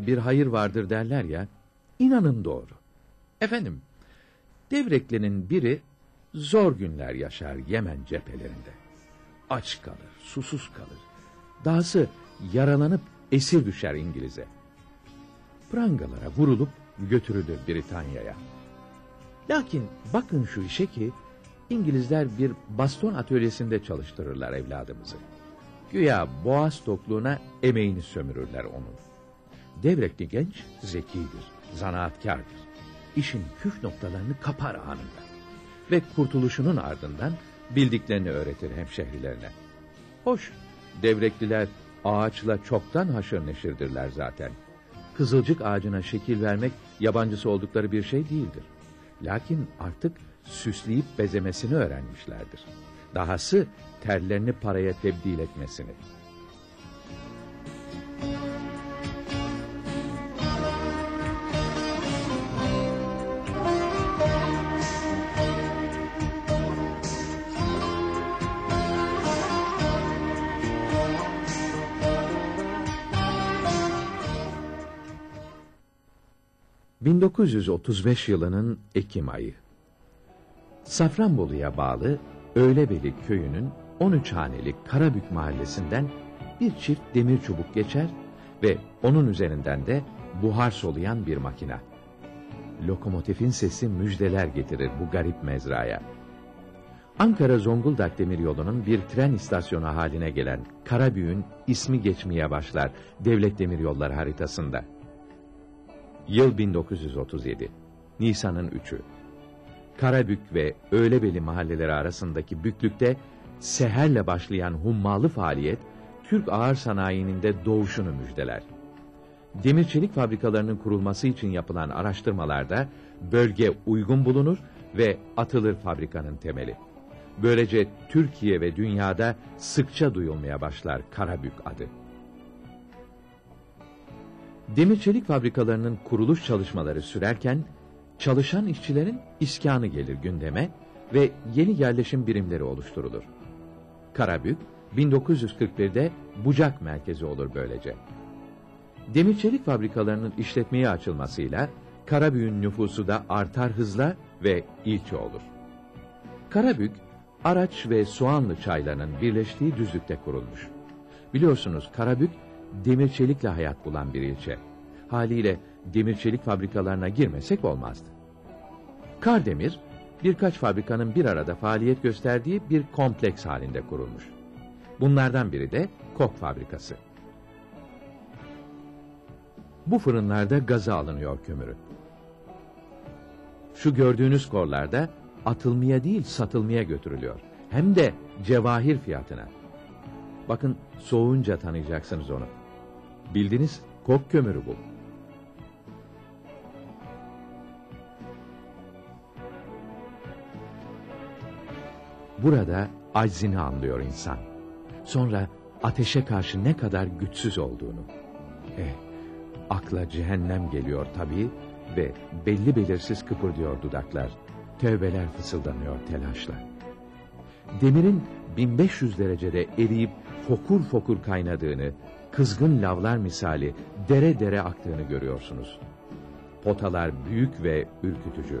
bir hayır vardır derler ya, inanın doğru. Efendim, Devrekli'nin biri zor günler yaşar Yemen cephelerinde. Aç kalır, susuz kalır. Dahası yaralanıp esir düşer İngiliz'e. Prangalara vurulup götürülür Britanya'ya. Lakin bakın şu işe ki İngilizler bir baston atölyesinde çalıştırırlar evladımızı. Güya boğaz tokluğuna emeğini sömürürler onun. Devrekli genç zekidir, zanaatkardır. İşin püf noktalarını kapar anında. Ve kurtuluşunun ardından bildiklerini öğretir hemşehrilerine. Hoş, devrekliler ağaçla çoktan haşır neşirdirler zaten. Kızılcık ağacına şekil vermek yabancısı oldukları bir şey değildir. Lakin artık süsleyip bezemesini öğrenmişlerdir. Dahası terlerini paraya tebdil etmesini. ...1935 yılının Ekim ayı. Safranbolu'ya bağlı Öğlebeli köyünün 13 haneli Karabük mahallesinden bir çift demir çubuk geçer ve onun üzerinden de buhar soluyan bir makina. Lokomotifin sesi müjdeler getirir bu garip mezraya. Ankara-Zonguldak demiryolunun bir tren istasyonu haline gelen Karabük'ün ismi geçmeye başlar devlet demiryolları haritasında. Yıl 1937. Nisan'ın 3'ü. Karabük ve Öğlebeli mahalleleri arasındaki büklükte seherle başlayan hummalı faaliyet Türk ağır sanayinin de doğuşunu müjdeler. Demir çelik fabrikalarının kurulması için yapılan araştırmalarda bölge uygun bulunur ve atılır fabrikanın temeli. Böylece Türkiye ve dünyada sıkça duyulmaya başlar Karabük adı. Demir çelik fabrikalarının kuruluş çalışmaları sürerken çalışan işçilerin iskanı gelir gündeme ve yeni yerleşim birimleri oluşturulur. Karabük 1941'de Bucak merkezi olur böylece. Demir çelik fabrikalarının işletmeye açılmasıyla Karabük'ün nüfusu da artar hızla ve ilçe olur. Karabük, Araç ve Soğanlı çaylarının birleştiği düzlükte kurulmuş. Biliyorsunuz Karabük, demir çelikle hayat bulan bir ilçe. Haliyle demir çelik fabrikalarına girmesek olmazdı. Kardemir, birkaç fabrikanın bir arada faaliyet gösterdiği bir kompleks halinde kurulmuş. Bunlardan biri de kok fabrikası. Bu fırınlarda gaza alınıyor kömürü. Şu gördüğünüz korlarda atılmaya değil satılmaya götürülüyor. Hem de cevahir fiyatına. Bakın soğunca tanıyacaksınız onu. Bildiniz kok kömürü bu. Burada aczini anlıyor insan. Sonra ateşe karşı ne kadar güçsüz olduğunu. Eh, akla cehennem geliyor tabii ve belli belirsiz kıpırdıyor dudaklar. Tövbeler fısıldanıyor telaşla. Demirin 1500 derecede eriyip fokur fokur kaynadığını, kızgın lavlar misali dere dere aktığını görüyorsunuz. Potalar büyük ve ürkütücü.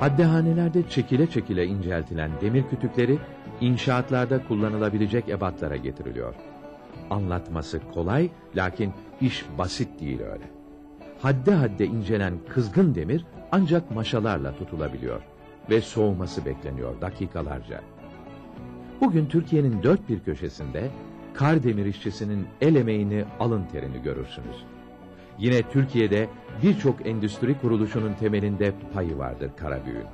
Haddehanelerde çekile çekile inceltilen demir kütükleri inşaatlarda kullanılabilecek ebatlara getiriliyor. Anlatması kolay lakin iş basit değil öyle. Hadde hadde incelen kızgın demir ancak maşalarla tutulabiliyor ve soğuması bekleniyor dakikalarca. Bugün Türkiye'nin dört bir köşesinde kar demir işçisinin el emeğini alın terini görürsünüz. Yine Türkiye'de birçok endüstri kuruluşunun temelinde payı vardır Karabüğün.